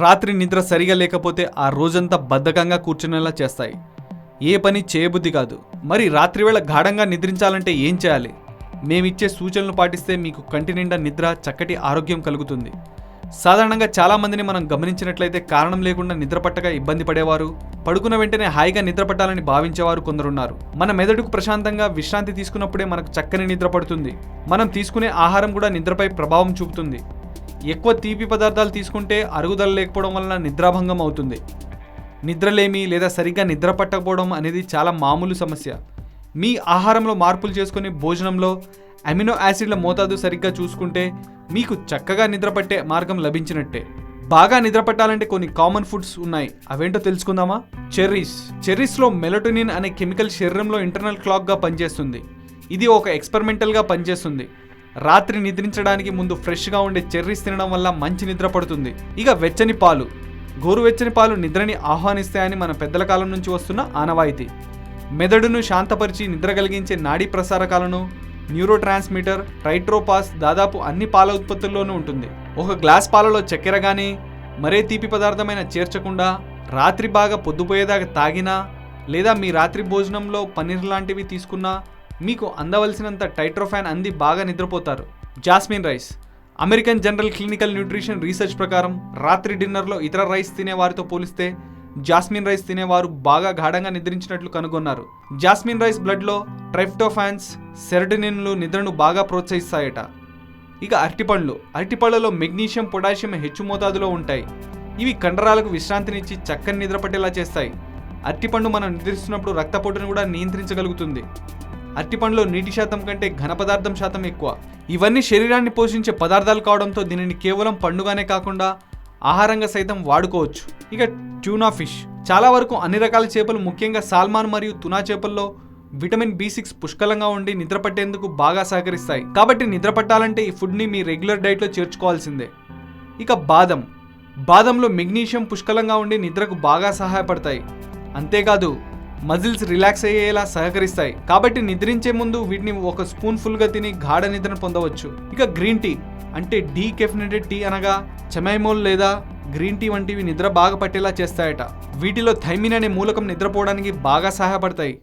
రాత్రి నిద్ర సరిగా లేకపోతే ఆ రోజంతా బద్ధకంగా కూర్చునేలా చేస్తాయి. ఏ పని చేయబుద్ధి కాదు. మరి రాత్రివేళ గాఢంగా నిద్రించాలంటే ఏం చేయాలి? మేమిచ్చే సూచనలు పాటిస్తే మీకు కంటి నిండా నిద్ర చక్కటి ఆరోగ్యం కలుగుతుంది. సాధారణంగా చాలామందిని మనం గమనించినట్లయితే కారణం లేకుండా నిద్ర పట్టక ఇబ్బంది పడేవారు పడుకున్న వెంటనే హాయిగా నిద్ర పట్టాలని భావించేవారు కొందరున్నారు. మన మెదడుకు ప్రశాంతంగా విశ్రాంతి తీసుకున్నప్పుడే మనకు చక్కని నిద్ర పడుతుంది. మనం తీసుకునే ఆహారం కూడా నిద్రపై ప్రభావం చూపుతుంది. ఎక్కువ తీపి పదార్థాలు తీసుకుంటే అరుగుదల లేకపోవడం వలన నిద్రాభంగం అవుతుంది. నిద్రలేమి లేదా సరిగ్గా నిద్ర పట్టకపోవడం అనేది చాలా మామూలు సమస్య. మీ ఆహారంలో మార్పులు చేసుకుని భోజనంలో అమినో యాసిడ్ల మోతాదు సరిగ్గా చూసుకుంటే మీకు చక్కగా నిద్రపట్టే మార్గం లభించినట్టే. బాగా నిద్ర పట్టాలంటే కొన్ని కామన్ ఫుడ్స్ ఉన్నాయి. అవేంటో తెలుసుకుందామా? చెర్రీస్. చెర్రీస్లో మెలటోనిన్ అనే కెమికల్ శరీరంలో ఇంటర్నల్ క్లాక్గా పనిచేస్తుంది. ఇది ఒక ఎక్స్పెరిమెంటల్గా పనిచేస్తుంది. రాత్రి నిద్రించడానికి ముందు ఫ్రెష్గా ఉండే చెర్రీస్ తినడం వల్ల మంచి నిద్ర పడుతుంది. ఇక వెచ్చని పాలు. గోరువెచ్చని పాలు నిద్రని ఆహ్వానిస్తాయని మన పెద్దల కాలం నుంచి వస్తున్న ఆనవాయితీ. మెదడును శాంతపరిచి నిద్ర కలిగించే నాడీ ప్రసారకాలను న్యూరో ట్రాన్స్మిటర్ ట్రైట్రోపాస్ దాదాపు అన్ని పాల ఉత్పత్తుల్లోనూ ఉంటుంది. ఒక గ్లాస్ పాలలో చక్కెర కానీ మరే తీపి పదార్థమైన చేర్చకుండా రాత్రి బాగా పొద్దుపోయేదాకా తాగినా లేదా మీ రాత్రి భోజనంలో పన్నీర్ లాంటివి తీసుకున్నా మీకు అందవలసినంత టైట్రోఫాన్ అంది బాగా నిద్రపోతారు. Jasmine rice. American general clinical nutrition research ప్రకారం రాత్రి డిన్నర్లో ఇతర రైస్ తినే వారితో పోలిస్తే జాస్మిన్ రైస్ తినేవారు బాగా గాఢంగా నిద్రించినట్లు కనుగొన్నారు. జాస్మిన్ రైస్ బ్లడ్లో ట్రైఫ్టోఫాన్స్ సెరటనిన్లు నిద్రను బాగా ప్రోత్సహిస్తాయట. ఇక అరటిపండ్లు అరటిపళ్ళలో మెగ్నీషియం పొటాషియం హెచ్చు మోతాదులో ఉంటాయి. ఇవి కండరాలకు విశ్రాంతినిచ్చి చక్కని నిద్ర పట్టేలా చేస్తాయి. అరటిపండు మనం నిద్రిస్తున్నప్పుడు రక్తపోటును కూడా నియంత్రించగలుగుతుంది. అరటిపండులో నీటి శాతం కంటే ఘన పదార్థం శాతం ఎక్కువ. ఇవన్నీ శరీరాన్ని పోషించే పదార్థాలు కావడంతో దీనిని కేవలం పండుగానే కాకుండా ఆహారంగా సైతం వాడుకోవచ్చు. ఇక ట్యూనా ఫిష్ చాలా వరకు అన్ని రకాల చేపలు ముఖ్యంగా సాల్మాన్ మరియు తునా చేపల్లో విటమిన్ బి సిక్స్ పుష్కలంగా ఉండి నిద్ర పట్టేందుకు బాగా సహకరిస్తాయి. కాబట్టి నిద్ర పట్టాలంటే ఈ ఫుడ్ని మీ రెగ్యులర్ డైట్లో చేర్చుకోవాల్సిందే. ఇక బాదం. బాదంలో మెగ్నీషియం పుష్కలంగా ఉండి నిద్రకు బాగా సహాయపడతాయి. అంతేకాదు మజిల్స్ రిలాక్స్ అయ్యేలా సహకరిస్తాయి. కాబట్టి నిద్రించే ముందు వీటిని ఒక స్పూన్ ఫుల్గా తిని గాఢ నిద్రను పొందవచ్చు. ఇక గ్రీన్ టీ అంటే డీ కెఫినేటెడ్ టీ అనగా చెమైమోల్ లేదా గ్రీన్ టీ వంటివి నిద్ర బాగా పట్టేలా చేస్తాయట. వీటిలో థైమిన్ అనే మూలకం నిద్రపోవడానికి బాగా సహాయపడతాయి.